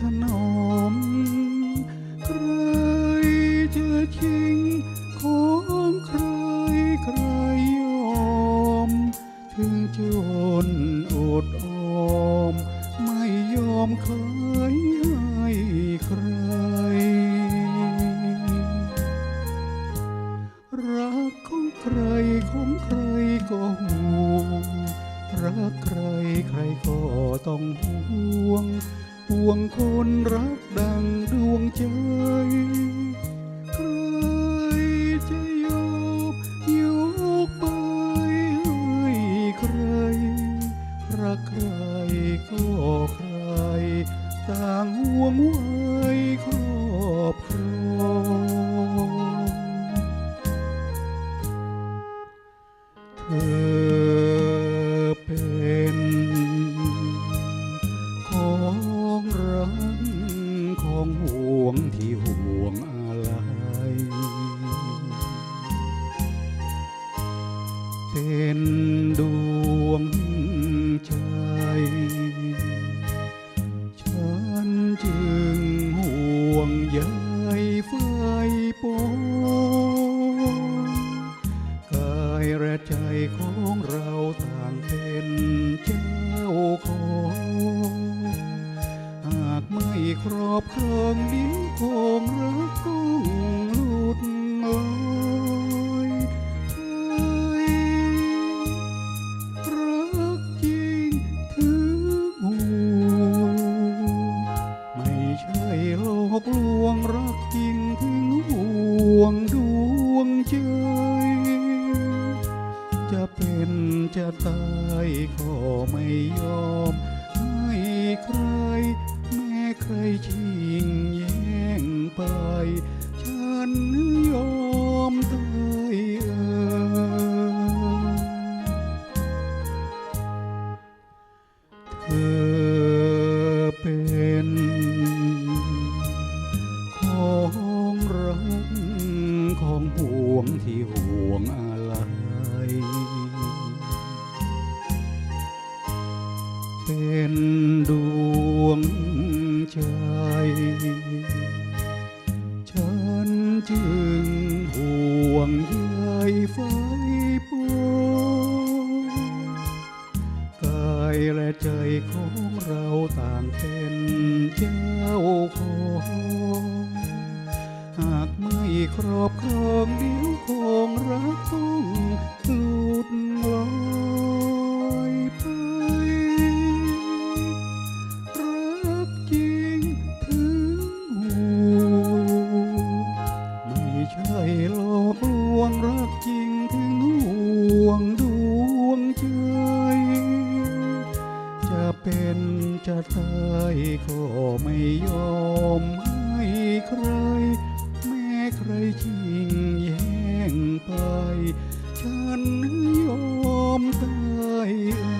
ถนอมใครจะชิงของใครใครยอม ถึงจนอดออม ไม่ยอมขายให้ใคร รักของใครของใครก็ห่วงรักใครใครก็ต้องห่วง ห่วงคนรักดังดวงใจ วงที่ห่วงอะไร เป็นดวงใจฉันจึงห่วงใยไฟปองกายและใจของเราต่างเป็นเจ้า ครอบครองดิ้วคงรักต้องหลุดลอยเอ้ยรักจริงถึงห่วไม่ใช่หลอกลวงรักจริงถึงห่วงดวงใจจะเป็นจะตายก็ไม่ยอมให้ใคร ใครชิงแย่งไป ฉันยอมตายเอ่ยเธอเป็นของรักของห่วงที่ห่วงอะไรเป็นดวง ใจ ฉันจึงห่วงใยไฟปองกายและใจของเราต่างเป็นเจ้าของหากไม่ครอบครองเดี๋ยวคงรักต้องหลุดลอย จะตายก็ไม่ยอมให้ใคร แม้ใครชิงแย่งไป ฉันยอมตายเอ่ย